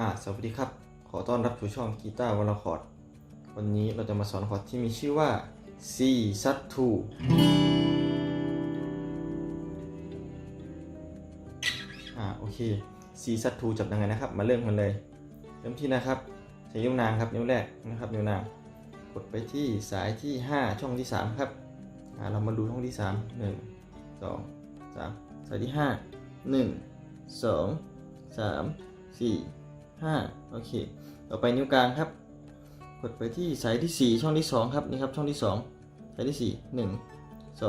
อ่าสวัสดีครับ ขอต้อนรับสู่ช่องกีตาร์วอลคอร์ด วันนี้เราจะมาสอนคอร์ดที่มีชื่อว่า C sub 2อ่าโอเค C sub 2จับยังไงนะครับ มาเริ่มกันเลย เริ่มที่นะครับ ใช้นิ้วนางครับนิ้วแรกนะครับนิ้วนาง กดไปที่สายที่ 5 ช่องที่ 3 ครับอ่าเรามาดูช่องที่ 3 1 2 3 สายที่ 5 1 2 3 4 5 โอเค ต่อไปนิ้วกลางครับ กดไปที่สายที่ 4 ช่องที่ 2 ครับนี่ครับช่องที่ 2 สายที่ 4 1 2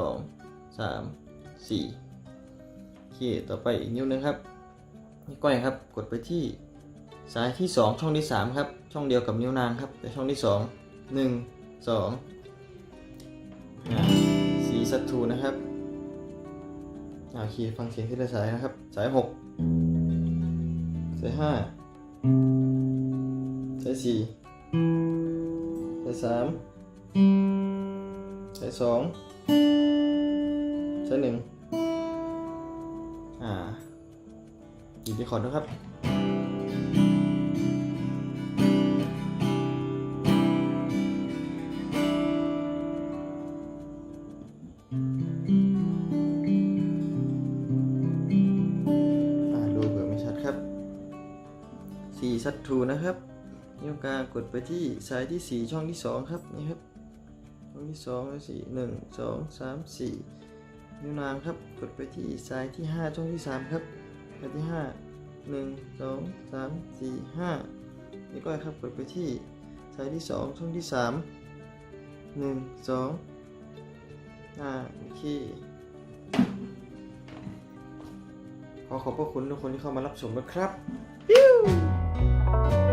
3 4 โอเค ต่อไปอีกนิ้วนึงครับนี่ก้อยครับ กดไปที่สายที่ 2 ช่องที่ 3 ครับ ช่องเดียวกับนิ้วนางครับ แต่ช่องที่ 2 1 2สีสัตรูนะครับโอเค ฟังเสียงที่ละสายนะครับ สาย 6 สาย 5 ใช้สี่ใช้สามใช้สองใช้หนึ่งอ่าหยิบไปขอดนะครับอืม สี่ซัตทูนะครับนิ้วกลางกดไปที่สายที่สี่ช่องที่สองครับนี่ครับช่องที่สองสี่หนึ่งสองสามสี่นิ้วนางครับกดไปที่สายที่ห้าช่องที่สามครับสายที่ห้าหนึ่งสองสามสี่ห้านิ้วก้อยครับกดไปที่สายที่สองช่องที่สามหนึ่งสองอ่าโอเคขอขอบพระคุณทุกคนที่เข้ามารับชมนะครับ thank you